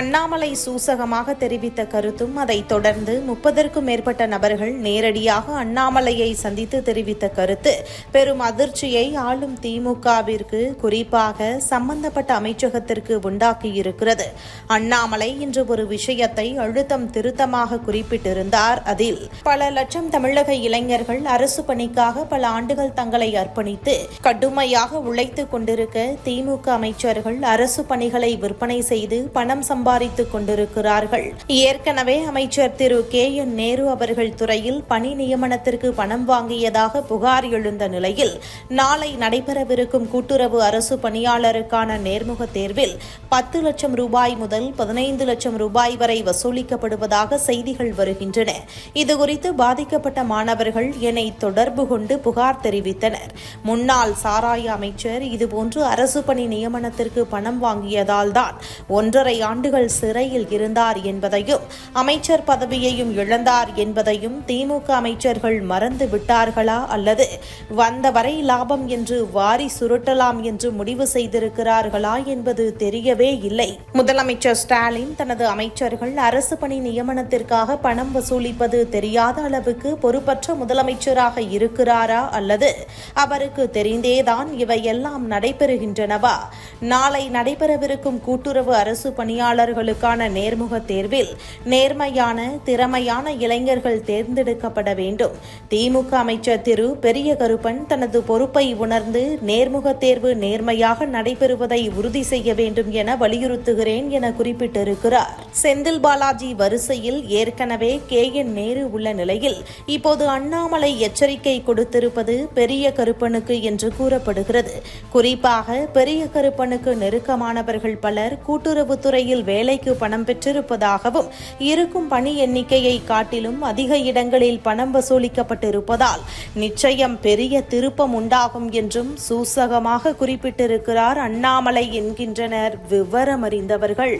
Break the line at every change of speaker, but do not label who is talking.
அண்ணாமலை சூசகமாக தெரிவித்த கருத்தும் அதைத் தொடர்ந்து முப்பதற்கும் மேற்பட்ட நபர்கள் நேரடியாக அண்ணாமலையை சந்தித்து தெரிவித்த கருத்து. பெரும் அதிர்ச்சியை ஆளும் திமுகவிற்கு குறிப்பாக சம்பந்தப்பட்ட அமைச்சகத்திற்கு உண்டாக்கியிருக்கிறது. அண்ணாமலை இன்று ஒரு விஷயத்தை அழுத்தம் திருத்தமாக குறிப்பிட்டிருந்தார். அதில் பல லட்சம் தமிழக இளைஞர்கள் அரசு பணிக்காக பல ஆண்டுகள் தங்களை அர்ப்பணித்து கடுமையாக உழைத்துக் கொண்டிருக்க திமுக அமைச்சர்கள் அரசு பணிகளை விற்பனை செய்து பணம் சம்பாதித்துக் கொண்டிருக்கிறார்கள். ஏற்கனவே அமைச்சர் திரு. கே. என். நேரு அவர்கள் துறையில் பணி நியமனத்திற்கு பணம் வாங்கியதாக புகார் எழுந்த நிலையில் நாளை நடைபெறவிருக்கும் கூட்டுறவு அரசு பணியாளருக்கான நேர்முக தேர்வில் பத்து லட்சம் ரூபாய் முதல் பதினைந்து லட்சம் ரூபாய் வரை வசூலிக்கப்படுவதாக செய்திகள் வருகின்றன. இதுகுறித்து பாதிக்கப்பட்ட மாணவர்கள் என்னை தொடர்பு கொண்டு புகார் தெரிவித்தனர். முன்னாள் சாராய அமைச்சர் இதுபோன்று அரசு பணி நியமனத்திற்கு பணம் வாங்கியதால் தான் ஒன்றரை ஆண்டுகள் சிறையில் இருந்தார் என்பதையும் அமைச்சர் பதவியையும் இழந்தார் என்பதையும் திமுக அமைச்சர்கள் மறந்து விட்டார்களா? அல்லது வந்தவரை லாபம் என்று வாரி சுருட்டலாம் என்று முடிவு செய்திருக்கிறார்களா என்பது தெரியவே இல்லை. முதலமைச்சர் ஸ்டாலின் தனது அமைச்சர்கள் அரசு பணி நியமனத்திற்காக பணம் வசூலிப்பது தெரியாத அளவுக்கு பொறுப்பற்ற முதலமைச்சராக இருக்கிறாரா? அல்லது அவருக்கு தெரிந்தேதான் இவையெல்லாம் நடைபெறுகின்றனவா? நாளை நடைபெறவிருக்கும் கூட்டுறவு அரசு பணியாளர் பணியாளர்களுக்கான நேர்முக தேர்வில் நேர்மையான திறமையான இளைஞர்கள் தேர்ந்தெடுக்கப்பட வேண்டும். திமுக அமைச்சர் திரு. பெரிய கருப்பன் தனது பொறுப்பை உணர்ந்து நேர்முக தேர்வு நேர்மையாக நடைபெறுவதை உறுதி செய்ய வேண்டும் என வலியுறுத்துகிறேன் என குறிப்பிட்டிருக்கிறார். செந்தில் பாலாஜி வரிசையில் ஏற்கனவே கே. என். நேரு உள்ள நிலையில் இப்போது அண்ணாமலை எச்சரிக்கை கொடுத்திருப்பது பெரிய கருப்பனுக்கு என்று கூறப்படுகிறது. குறிப்பாக பெரிய கருப்பனுக்கு நெருக்கமானவர்கள் பலர் கூட்டுறவுத்துறையில் வேலைக்கு பணம் பெற்றிருப்பதாகவும் இருக்கும் பணி எண்ணிக்கையை காட்டிலும் அதிக இடங்களில் பணம் வசூலிக்கப்பட்டிருப்பதால் நிச்சயம் பெரிய திருப்பம் உண்டாகும் என்றும் சூசகமாக குறிப்பிட்டிருக்கிறார் அண்ணாமலை என்கின்றனர் விவரமறிந்தவர்கள்.